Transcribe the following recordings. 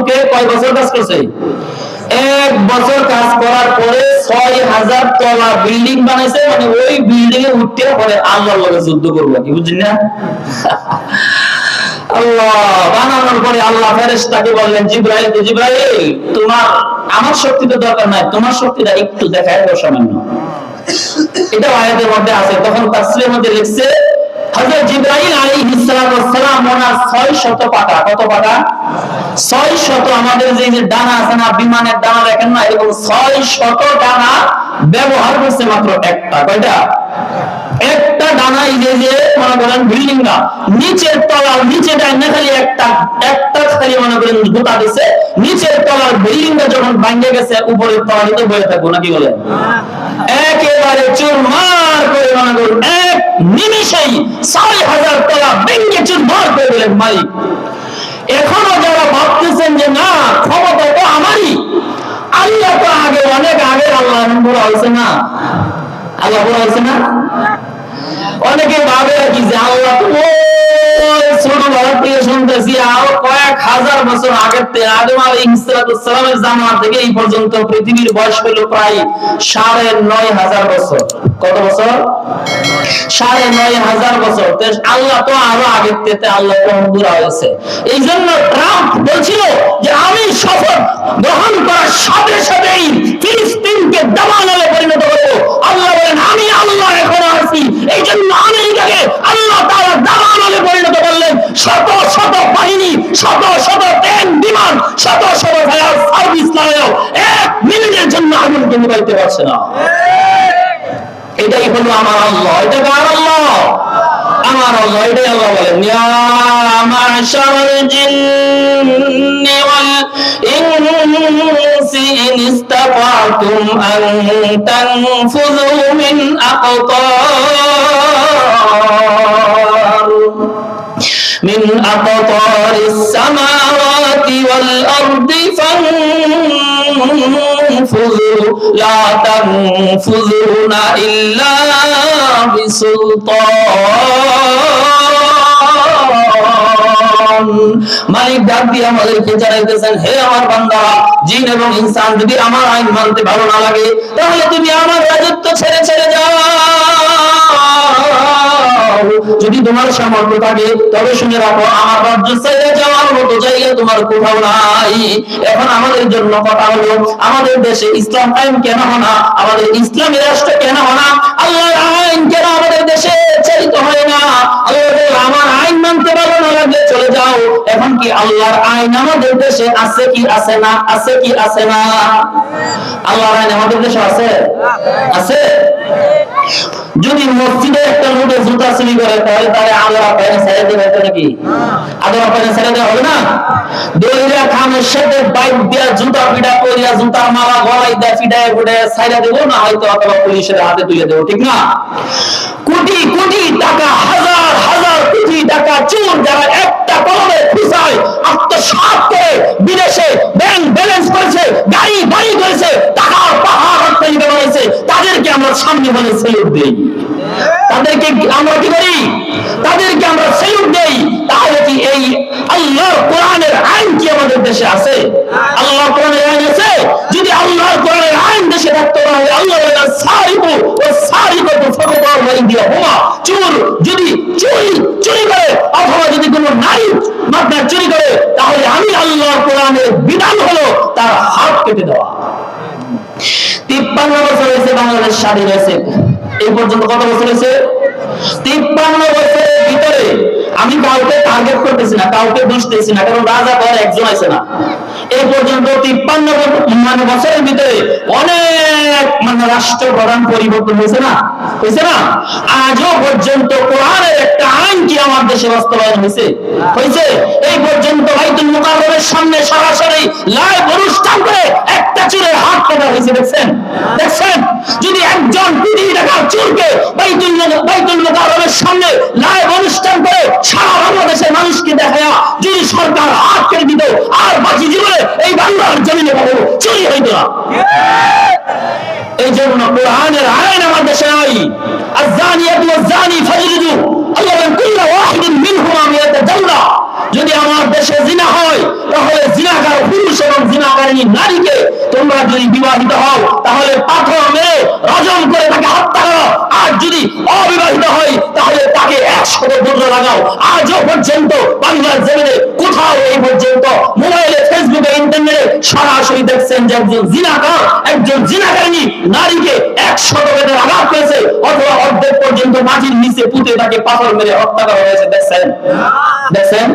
যুগে কয় বছর কাজ করছে? এক বছর কাজ করার পরে ছয় হাজার তলা বিল্ডিং বানাইছে মানে ওই বিল্ডিং এ উঠতে পরে আল্লাহর লগে যুদ্ধ করব কি বুঝছেন না? আল্লাহ, বানানোর পরে আল্লাহ বললেন তোমার, আমার শক্তি তো দরকার নাই, তোমার শক্তিটা একটু দেখায় দাও সামান্য এটা আয়াতের মধ্যে আছে, তখন তাফসীরের মধ্যে লিখছে হযরত জিবরাইল আলাইহিস সালাতু ওয়াস সালাম ওনার 600 পাতা কত পাতা 600 আমাদের যে যে ডানা আছে না, বিমানের ডানা দেখেন না এরকম 600 ডানা ব্যবহার করছে মাত্র একটা। কয়টা? একটা ডানা এই যে মনে করেন বিল্ডিং না। নিচের তলার, নিচে ডাইনা খালি একটা একটা খালি মনে করেন গোটা দিছে। নিচের তলার বিল্ডিংটা যখন ভাঙে গেছে, উপরের তলায় তো বয়ে থাকব, নাকি বলেন? একেবারে চুরমার করে মনে করুন, এক নিমিষেই ছয় হাজার তলা ভেঙে চুরমার করে দিলেন মালিক। এখনও যারা ভাবতেছেন যে, না, ক্ষমতা তো আমারই। আল্লাহ তো আগে, অনেক আগে আল্লাহ বড় হয়েছে না? আল্লাহ বড় হয়েছে না? অনেকে ভাবে কি যে আল্লাহ কত বছর? সাড়ে নয় হাজার বছর। আল্লাহ তো আরও আগের থেকে আল্লাহ হয়েছে। এই জন্য ট্রাম্প বলছিল যে, আমি শপথ গ্রহণ করার সাথে সাথেই ফিলিস্তিনকে দামানালে পরিণত করব আল্লাহ বলেন আমি আল্লাহ এখনও আছি এই জন্য আমেরিকাকে আল্লাহ তারা দামানালে পরিণত করলেন শত শত বাহিনী শত শত ট্রেন বিমান শত শত ফায়ার সার্ভিস লাগাও এক মিনিটের জন্য আগুনকে নিবাইতে পারছে না এটাই হলো আমার আল্লাহ এটা কার আল্লাহ আমার আল্লাহ এটাই আল্লাহ বলেন ইয়া মাশারাল জিন্নি ওয়াল ইনসি ইন ইসতাতাতুম আন তানফুযু মিন আকতার من أقطار السماوات والأرض فانفذوا মালিক মানে ডাক দিয়ে আমাদেরকে জানাইতেছেন, হে আমার বান্দা, জিন এবং ইনসান যদি আমার আইন মানতে ভালো না লাগে, তাহলে তুমি আমার রাজত্ব যদি তোমার সামর্থ্য থাকে, তবে শুনে রাখো, আমার রাজ্য ছেড়ে যাওয়ার মতো জায়গা তোমার কোথাও নাই। এখন আমাদের জন্য কথা হলো, আমাদের দেশে ইসলাম আইন কেন না? আমাদের ইসলামী রাষ্ট্র কেন না? আল্লাহর আইন কেন আমাদের দেশে চালিত হয় না আল্লাহ বলে, আমার আইন মানতে ভালো না যাও এখন কি আল্লাহর আইন আমাদের দেশে আছে কি আছে না, আছে কি আছে না? আল্লাহর আইন আমাদের দেশে আছে? আছে। যদি মসজিদে একটা লোকে জুতা চুরি করে, তাহলে তাহলে আল্লাহ পায়না ছেড়ে দেবে, এটা নাকি? আল্লাহ পায়না ছেড়ে দেওয়া হবে না? দলিরা খামের সাথে বাইক দিয়া জুতা পিটা করিয়া জুতার মালা গলায় দেয়া পিটায় ফুটে ছাইরা দেবো, না হয়তো অথবা পুলিশের হাতে তুলে দেবো, ঠিক না? কোটি কোটি টাকা, হাজার হাজার কোটি টাকা চোর যারা একটা বিদেশে করেছে, গাড়ি বাড়ি করেছে, টাকার পাহাড় তাদেরকে আমরা তাদেরকে আমরা কি করি? তাদেরকে আমরা সেলুট দেই তাহলে কি এই আল্লাহর কোরআনের আইন কি আমাদের দেশে আছে আল্লাহর কোরআনের আইন আছে যদি আল্লাহর কোরআনের আইন দেশে থাকতো তাহলে আল্লাহ বলেন সারিবু ও সারিবতু ফাকাতাউ মাইদিয়া হুমা চোর যদি চুরি চুরি করে অথবা যদি কোনো নারী মাত্রা চুরি করে তাহলে আমি আল্লাহর কোরআনের বিধান হলো তার হাত কেটে দেওয়া। তিপ্পান্ন বছর হয়েছে, বাংলাদেশ স্বাধীন হয়েছে। এই পর্যন্ত কত বছর হয়েছে? তিপ্পান্ন বছরের ভিতরে আমি কাউকে টার্গেট করতেছি না, কাউকে দোষ দিয়েছি না, কারণ রাজা পর একজন আছে না। এই পর্যন্ত তিপ্পান্ন মানে বছরের ভিতরে অনেক মানে রাষ্ট্র প্রধান পরিবর্তন হয়েছে না? হয়েছে না? আজও পর্যন্ত কোরআনের একটা আইন কি আমার দেশে বাস্তবায়ন হয়েছে? হয়েছে। এই পর্যন্ত বাইতুল মুকাররমের সামনে সরাসরি লাইভ অনুষ্ঠান করে একটা চুরের হাত কাটা হয়েছে, দেখছেন? দেখছেন? যদি একজন কোটি টাকার চুরকে বাইতুল বাইতুল সামনে লাইভ অনুষ্ঠান করে সারা বাংলাদেশের মানুষকে দেখায়া যদি সরকার হাত কেটে দিত, আর বাকি জীবনে এই বাংলার জমিনে কখনো চুরি হইত না। এই জন্য কোরআনের আইন আমার দেশে নাই। আজানিয়াতু ওয়াজানি ফাজলিদু। আল্লাহ বলেন, কুল্লা ওয়াহিদিন মিনহুমা মিয়াতা জাল্লা যদি আমার দেশে জিনা হয়, তাহলে বিবাহিনী নারীকে তোমরা যদি বিবাহিত হও, তাহলে পাথর মেরে রজম করে তাকে হত্যা করো। আর যদি অবিবাহিত হয়, তাহলে তাকে একশো বজ্র লাগাও। আজও পর্যন্ত বাংলার জমিনে, কোথাও এই পর্যন্ত মোবাইলে, ফেসবুকে, ইন্টারনেটে সরাসরি দেখছেন যে একজন জিনাকার, একজন জিনাকারিনী নারীকে একশো বেদের আঘাত করেছে, অথবা অর্ধেক পর্যন্ত মাটির নিচে পুঁতে তাকে পাথর মেরে হত্যা করা হয়েছে। দেখছেন? দেখছেন?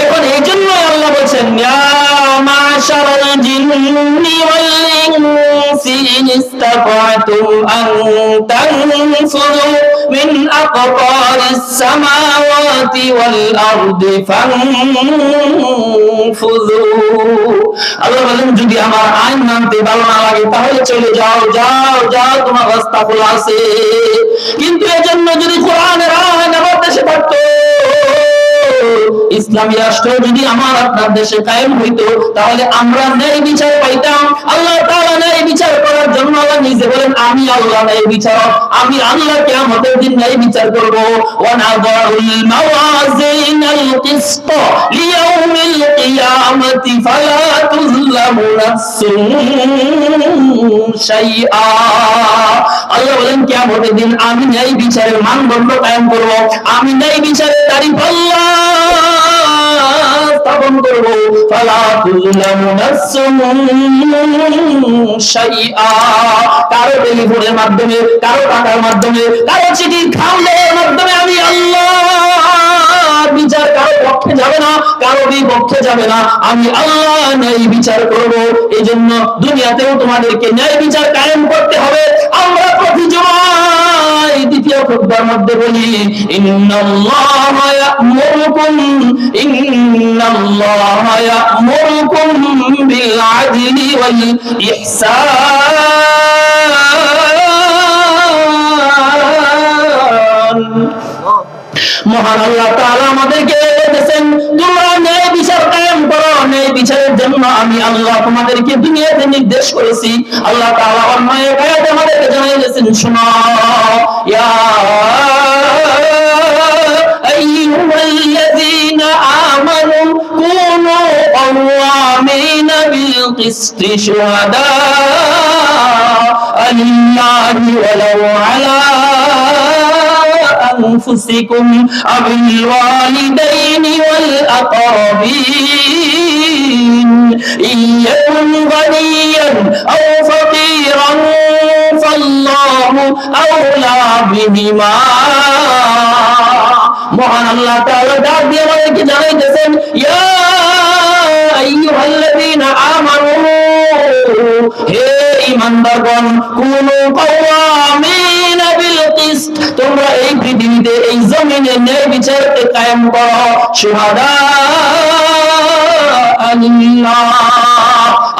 এখন এই জন্য আল্লাহ বলছেন আকতারিস সামাওয়াতি ওয়াল আরদি ফানফুযু। আল্লাহ বলেন, যদি আমার আইন মানতে ভালো না লাগে, তাহলে চলে যাও যাও যাও, তোমার রাস্তা খোলা আছে। কিন্তু এজন্য যদি কোরআনের আইন আমার দেশে থাকতো ইসলামী রাষ্ট্র যদি আমার আপনার দেশে কায়েম হইতো, তাহলে আমরা ন্যায় বিচার পাইতাম। আল্লাহ তাআলা ন্যায় বিচার করার জন্য আল্লাহ নিজে বলেন, আমি আল্লাহ ন্যায় বিচারক, আমি আল্লাহ কিয়ামতের দিন ন্যায় বিচার করব। ওয়া নাযাউল মাওয়াজিনাল কিসত লিয়াউমিল কিয়ামতি ফালা তুযলামু নাফসুন। আমি ন্যায় বিচারের মানদণ্ড কায়েম করব, আমি ন্যায় বিচারের তারিখ স্থাপন করব। কারও টেলিফোনের মাধ্যমে, কারও টাকার মাধ্যমে, কারও চিঠি খামদের মাধ্যমে আমি আল্লাহ বিচার কারও পক্ষে যাবে না, কারও বিপক্ষে যাবে না। আমি আল্লাহ ন্যায় বিচার করব এই জন্য দুনিয়াতেও তোমাদেরকে ন্যায় বিচার কায়েম করতে হবে। আমরা প্রতি দ্বিতীয় খুতবার মধ্যে বলি, ইন্নাল্লাহা ইয়া'মুরুকুম মহান আল্লাহ তাআলা আমাদেরকে দেন তোমরা ন্যায় বিচার قائم করো ন্যায় বিচারের জন্য আমি আল্লাহ তোমাদেরকে দুনিয়াতে নির্দেশ করেছি আল্লাহ তাআলা অন্যায় আয়াতে আমাদেরকে দেন শুনো ইয়া আইয়ুহাল্লাযীনা আমানু কুনু কাওয়ামিনা বিল কিসত শুহাদা আল্লাহ ওয়ালা আলা أنفسكم أو الوالدين والأقربين إن يكن غنيا أو فقيرا فالله أولى بهما মহান আল্লাহ তাআলা ডাক দিয়ে আমাদেরকে জানাইতেছেন ইয়া আইয়ুহাল্লাযীনা আমানু হে ঈমানদারগণ কুনু কাওয়ামিনা বিল কিসত তোমরা এই পৃথিবীতে এই জমিনে ন্যায় বিচারকে কায়েম করো। সুহাদা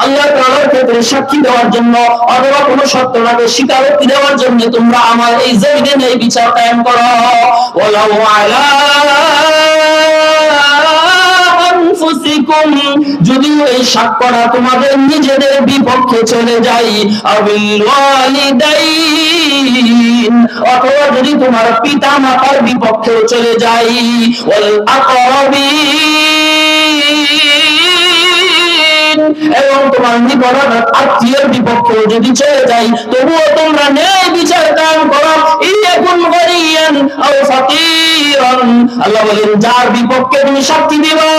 আল্লাহ। ক্ষেত্রে সাক্ষী দেওয়ার জন্য অথবা কোনো সত্যটাকে স্বীকারোক্তি দেওয়ার জন্য তোমরা আমার এই জমিনে ন্যায় বিচার কায়েম করো। ওয়ালাউ যদিও এই সাক্ষ্যটা তোমাদের নিজেদের বিপক্ষে চলে ওয়ালিদাইন অথবা যদি তোমার পিতা মাতার বিপক্ষে চলে যাই এবং তোমার নিকট আত্মীয়ের বিপক্ষে যদি চলে যাই, তবুও তোমরা ন্যায় বিচার কায়েম করো। ইয়াকুন গরিয়ান আও ফাকিরান। আল্লাহ বলেন, যার বিপক্ষে তুমি সাক্ষী দিবা,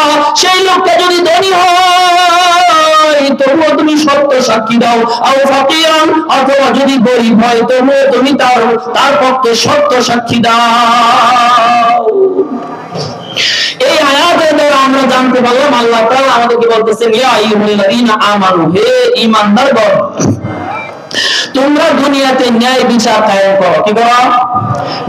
সেই লোকটা যদি ধনী হয়, তবুও তুমি সত্য সাক্ষী দাও। আও অথবা যদি গরিব হয়, তবুও তুমি তার তার পক্ষে সত্য সাক্ষী দাও। এই দ্বারা জানতে পারলাম, আল্লাহ তাআলা আমাদেরকে বলতেছেন ইয়া আইয়ুহাল্লাযীনা আমানু, হে ঈমানদারগণ, তোমরা দুনিয়াতে ন্যায় বিচার কায়েম করো। কি করো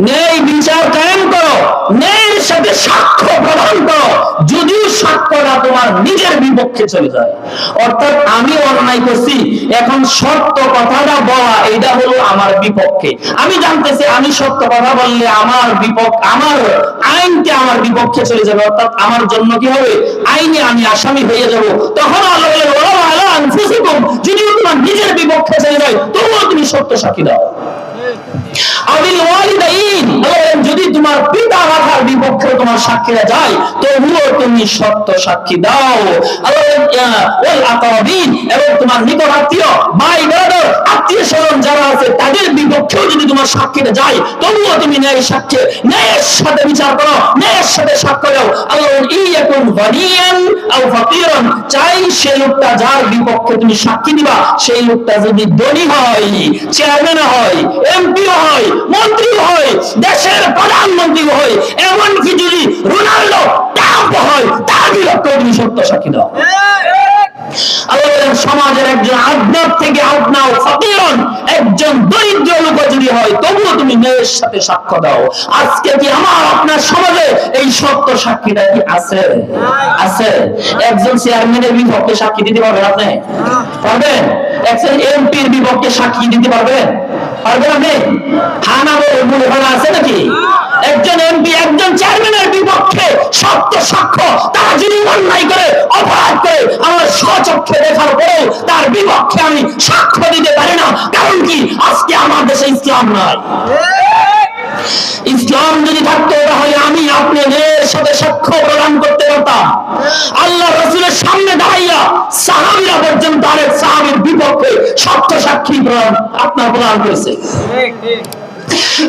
ন্যায় বিচার কায়েম করো। ন্যায়ের সাথে সাক্ষ্য প্রদান করো। যদিও সাক্ষ্যটা তোমার নিজের বিপক্ষে চলে যায়। অর্থাৎ আমি অন্যায় করছি, এখন সত্য কথাটা বলা, এটা হলো আমার বিপক্ষে। আমি জানতেছি আমি সত্য কথা বললে আমার বিপক্ষ, আমার আইনকে আমার বিপক্ষে চলে যাবে। অর্থাৎ আমার জন্য কি হবে? আইনে আমি আসামি হয়ে যাব। তখন যদিও তোমার নিজের বিপক্ষে চলে যায়, তবুও তুমি সত্য সাক্ষী দাও। যদি তোমার পিতা মাতার বিপক্ষে তোমার সাক্ষীরা যায়, তবুও তুমি সত্য সাক্ষী দাও। ওয়াল এবং তোমার নিকট আত্মীয়, ভাই, ব্রাদার, আত্মীয় স্বজন যারা আছে, তাদের বিপক্ষেও যদি তোমার সাক্ষীটা যায়, তবুও তুমি ন্যায় সাক্ষী, ন্যায়ের সাথে বিচার করো, ন্যায়ের সাথে সাক্ষ্য দাও আল্লাহ ইয়াকুন গনিয়ান আও চাই সেই লোকটা যার বিপক্ষে তুমি সাক্ষী দিবা, সেই লোকটা যদি ধনী হয়, চেয়ারম্যান হয়, এমপি হয় মন্ত্রী হয়, দেশের প্রধানমন্ত্রী হয়, এমনকি যদি রোনাল্ডো ট্রাম্প হয়, তার বিপক্ষে তুমি সত্য সাক্ষী দাও সমাজের একজন আদনাব থেকে আদনাও ফকিরন, একজন দরিদ্র লোক যদি হয়, তবুও তুমি মেয়ের সাথে সাক্ষ্য দাও। আজকে কি আমার, আপনার সমাজে এই সত্য সাক্ষীটা কি আছে? আছে। একজন চেয়ারম্যানের বিপক্ষে সাক্ষী দিতে পারবেন আপনি? পারবেন? একজন এমপির বিপক্ষে সাক্ষী দিতে পারবেন? একজন এমপি একজন চেয়ারম্যানের বিপক্ষে সত্য সাক্ষ্য তারা যদি অন্যায় করে, অপরাধ করে, আমার স্বচক্ষে দেখার পরেও তার বিপক্ষে আমি সাক্ষ্য দিতে পারি না। কারণ কি? আজকে আমার দেশে ইসলাম নাই। ইসলাম যদি থাকতো, তাহলে আমি আপনি মেয়ের সাথে সাক্ষ্য প্রদান করতে পারতাম। আল্লাহ রসুলের সামনে দাঁড়াইয়া সাহাবিরা পর্যন্ত আরেক সাহাবির বিপক্ষে সত্য সাক্ষী প্রদান আপনার প্রদান করেছে।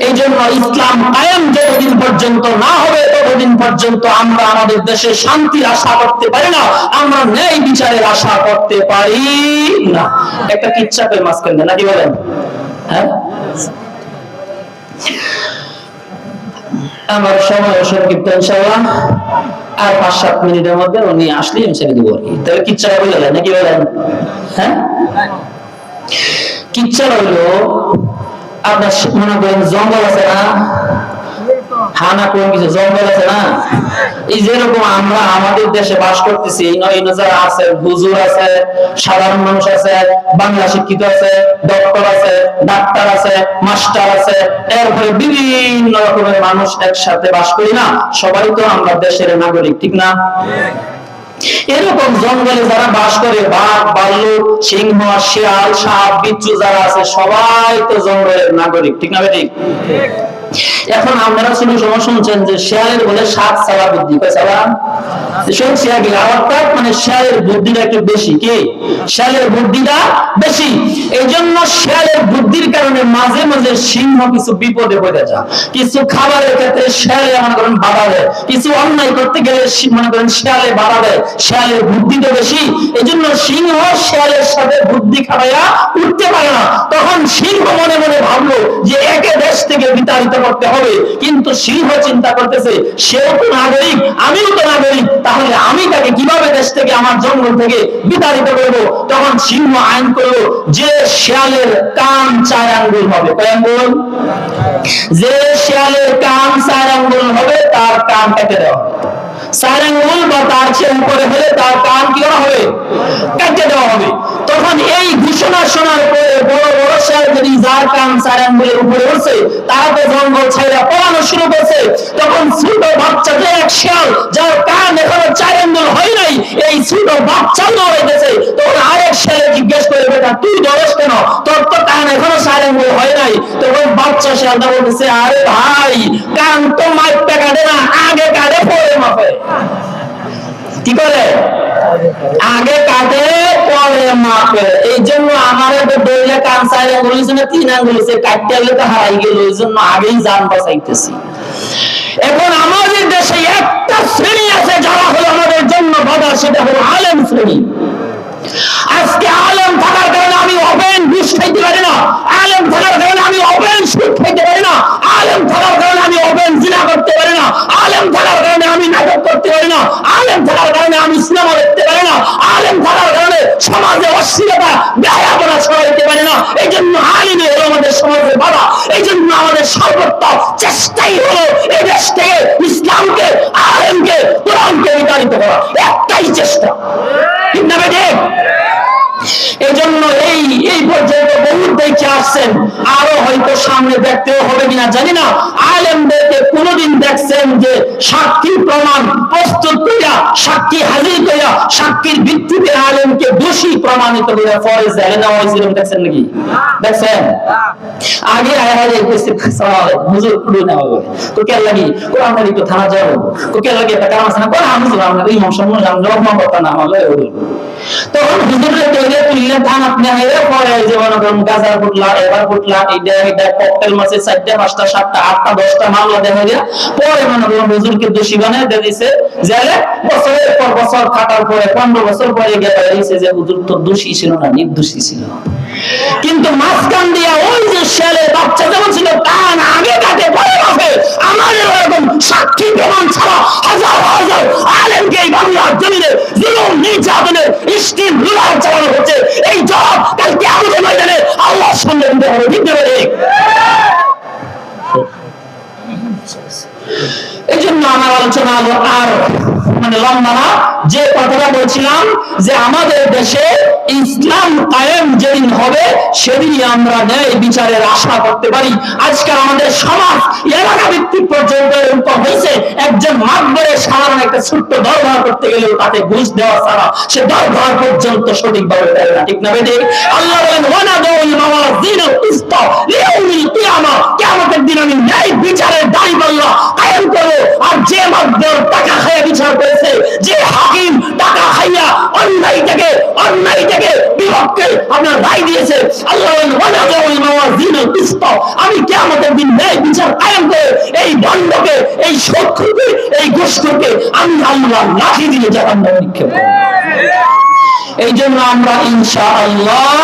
এই জন্য ইসলাম কায়েম যতদিন পর্যন্ত না হবে, ততদিন পর্যন্ত আমরা আমাদের দেশে শান্তির আশা করতে পারি না, আমরা ন্যায় বিচারের আশা করতে পারি না। একটা কিচ্ছা পেয়ে নাকি বলেন? হ্যাঁ? আমার সময় সংক্ষিপ্ত ইনশাআল্লাহ আর পাঁচ সাত মিনিটের মধ্যে উনি আসলেই আমি ছেড়ে দেবো। আর কি তাহলে কিচ্ছা বলে নাকি বলেন? হ্যাঁ? কিচ্ছা হইল, আপনার মনে করেন জঙ্গল আছে না? হানা কোন কিছু জঙ্গল আছে না? মানুষ বিভিন্ন রকমের মানুষ একসাথে বাস করি না, সবাই তো আমরা দেশের নাগরিক, ঠিক না? এরকম জঙ্গলে যারা বাস করে, বাঘ ভাল্লুক সিংহ, শিয়াল, সাপ, বিচ্ছু যারা আছে, সবাই তো জঙ্গলের নাগরিক, ঠিক না ঠিক এখন আপনারা শুধু সময় শুনছেন যে শেয়ালের বলে সাত সালা বুদ্ধি। মানে শেয়ালের বুদ্ধিটা একটু বেশি। কি? শেয়ালের বুদ্ধিটা বেশি। এই জন্য শেয়ালের বুদ্ধির কারণে মাঝে মাঝে সিংহ কিছু বিপদে পড়ে কিছু খাবারের ক্ষেত্রে শেয়ালে মনে করেন বাধা দেয়। কিছু অন্যায় করতে গেলে মনে করেন শেয়ালে বাধা দেয়। শেয়ালের বুদ্ধি তো বেশি। এই জন্য সিংহ শেয়ালের সাথে বুদ্ধি খাবাইয়া উঠতে পারে না। তখন সিংহ মনে মনে ভাবলো যে একে দেশ থেকে বিতাড়িত করতে হবে। কিন্তু সিংহ চিন্তা করতেছে, সেও তো নাগরিক, আমিও তো নাগরিক, তাহলে আমি তাকে কীভাবে দেশ থেকে আমার জঙ্গল থেকে বিতাড়িত করব? তখন সিংহ আইন করল যে শেয়ালের কান চার আঙ্গুল হবে। কয় যে শিয়ালের কান চার আঙ্গুল হবে, তার কান কেটে দেওয়া চার আঙ্গুল বা তার চেয়ে উপরে হলে তার কান কি করা হবে? কেটে দেওয়া হবে। তখন এই ঘোষণা শোনার পরে বড় বড় শেয়াল যদি যার কান চার আঙ্গুলের উপরে উঠছে তারা তো জঙ্গল ছাইরা পড়ানো শুরু করছে। তখন ছোট বাচ্চা যে এক শেয়াল যার কান এখনও চার আঙ্গুল হয় নাই, এই ছোট বাচ্চা দৌড়াইতেছে তখন আরেক শেয়ালে জিজ্ঞেস করে, বেটা, তুই দৌড়স কেন? তোর তো কান এখনও চার আঙ্গুল হয় নাই। তখন বাচ্চা শেয়ালটা বলতেছে, আরে ভাই, কান তো মাইপটা কাটে না, আগে কাটে পরে মাপে। কি করে আগে কাটে পরে মাপে এই জন্য আমার কান হয়েছে না তিন হয়েছে, কাটতে তো হারাই গেল জন্য আগেই এখন আমাদের দেশে একটা শ্রেণি আছে, যারা হলো আমাদের জন্য বাধা, সেটা হলো আলেম শ্রেণি। আজকে আলেম থাকার কারণে আমি ওপেন ঘুষ খাইতে পারি না, আলেম থাকার কারণে আমি ওপেন সুদ খাইতে পারি না, আলেম থাকার কারণে আমি ওপেন জিনা করতে পারি না, আলেম থাকার নাটক করতে পারি না। আলেম থাকার কারণে আমি সিনেমা দেখতে পারি না। আলেম থাকার কারণে সমাজে অশ্লীলতা ব্যয়াপনা ছড়াইতে পারি না। এই জন্য আলিমে হলো আমাদের সমাজের বাধা এই জন্য আমাদের সর্বত্র চেষ্টাই হলো এই দেশ থেকে ইসলামকে, আলেমকে, কোরআনকে বিতাড়িত করা। একটাই চেষ্টা। ঠিক না এই জন্য এই এই পর্যন্ত বহু দেখে আসছেন। আরও হয়তো সামনে দেখতেও হবে কিনা জানি না। আলেমদেরকে কোনোদিন দেখছেন যে সাক্ষী প্রমাণ প্রস্তুত করিয়া, সাক্ষী হাজির করিয়া, সাক্ষীর ভিত্তিতে আলেমকে দোষী প্রমাণিত করে পরে জেলে নেওয়া হয়েছিল দেখছেন নাকি? দেখছেন? আগে আয় হায় কইছে হুজুর কুড়ি নেওয়া হবে তো কে লাগি? কোন আমরা একটু থানা যাব তো কে লাগি? একটা কাম আছে না? আমি যাব আমরা ইমাম সামনে জান জবাব না করতে তখন হুজুরের তৈরি দোষী পনেরো বছর পরে যে দোষী ছিল না, নির্দোষী ছিল। কিন্তু মাঝখান দিয়া ওই যে ছেলে বাচ্চা যেমন ছিল আগে কাটে পরে এরকম সাক্ষী প্রমাণ ছাড়া হাজার হাজার আলেমকে এই বাংলার জমিনে জুলুম চালানো হচ্ছে। এই জবাব ময়দানে দিতে হবে। ঠিক না এই জন্য আমার আলোচনা আর মানে লম্বা না। যে কথাটা বলছিলাম যে আমাদের দেশে ইসলাম কায়েম যেদিন হবে, সেদিনই আমরা ন্যায় বিচারের আশা করতে পারি। আজকাল আমাদের সমাজ এলাকা ভিত্তিক পর্যন্ত এরকম হয়েছে, একজন মাতবরের সাধারণ একটা ছোট্ট দরবার করতে গেলেও তাতে ঘুষ দেওয়া ছাড়া সে দরবার পর্যন্ত সঠিকভাবে দেয় না, ঠিক না বেদে? আল্লাহ বলেন দিন আমি ন্যায় বিচারের কায়েম করব। আর যে মাতবর টাকা খাইয়া বিচার করেছে, যে হাকিম টাকা খাইয়া অন্যায় থেকে অন্যায় থেকে বিপক্ষে আপনার রায় দিয়েছে। আমি কিয়ামতের দিন ন্যায় বিচার কায়েম করে এই দণ্ডকে এই শত্রুকে, এই গোষ্ঠকে আমি আল্লাহ লাঠি দিয়ে জানান নিক্ষেপ এই জন্য আমরা ইনশা আল্লাহ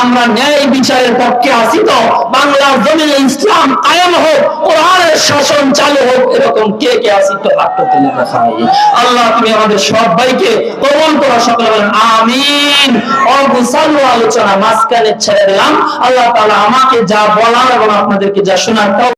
আমরা ন্যায় বিচারের পক্ষে আছি তো। বাংলার জমিনে ইসলাম কায়েম হোক, কোরআনের শাসন চালু হোক, এরকম কে কে আছি তো হাতটা তুলে দেখাই। আল্লাহ তুমি আমাদের সবাইকে কবল করা, সকলে বলেন, আমিন। অগুসালু আলোচনা মাঝখানে ছেড়ে দিলাম। আল্লাহ তাআলা আমাকে যা বলার এবং আপনাদেরকে যা শোনার